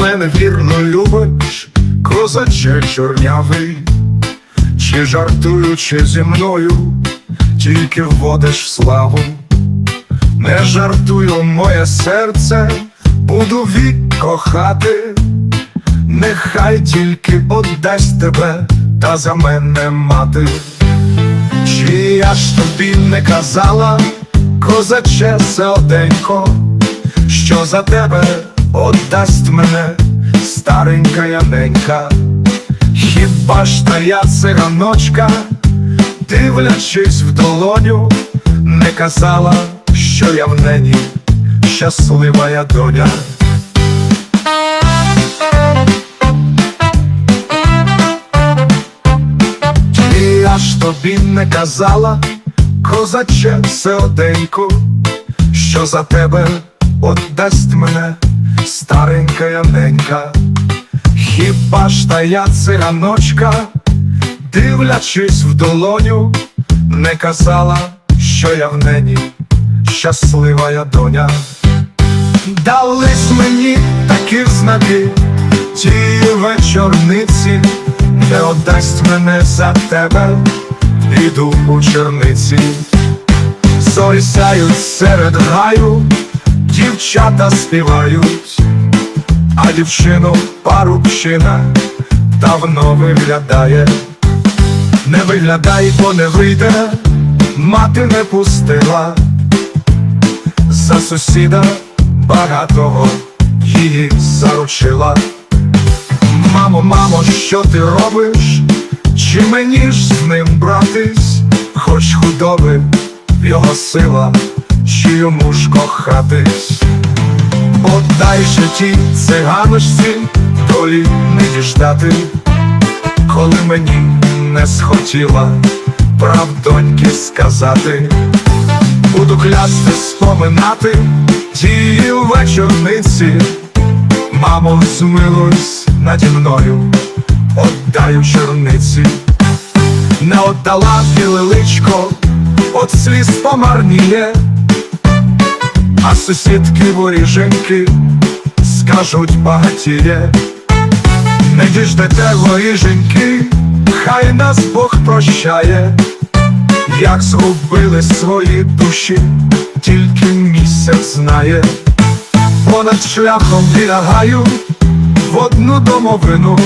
мене вірно любиш, козаче чорнявий, чи жартуючи зі мною, тільки вводиш славу, не жартую моє серце, буду вік кохати, нехай тільки отдасть тебе та за мене мати. Чи я ж тобі не казала, козаче селденько, що за тебе отдасть мене старенька яненька, хіба ж та я циганочка, дивлячись в долоню, не казала, що я в нені щаслива я доня. Чи я ж тобі не казала, козаче селденько, що за тебе отдасть мене старенька яненька, хіба ж та я циганочка, дивлячись в долоню, не казала, що я в нені щаслива я доня. Дались мені такі знаки, ті вечорниці, не отдасть мене за тебе, іду у черниці. Зорі сяють серед гаю, дівчата співають, а дівчину парубщина давно виглядає, не виглядай, бо не вийде, мати не пустила за сусіда багатого її заручила. Мамо, мамо, що ти робиш? Чи мені ж з ним братись? Хоч худоби його сила, йому ж кохатись? Подай же тій циганочці долі не діждати, коли мені не схотіла правдоньки сказати. Буду клясти споминати тії вечорниці, мамо, змилуйсь наді мною, отдаю черниці, не отдала біле личко, от сліз помарніє, сусідки воріженьки скажуть багатіє, не діждете воріженьки, хай нас Бог прощає. Як згубили свої душі, тільки місяць знає, понад шляхом лягаю в одну домовину,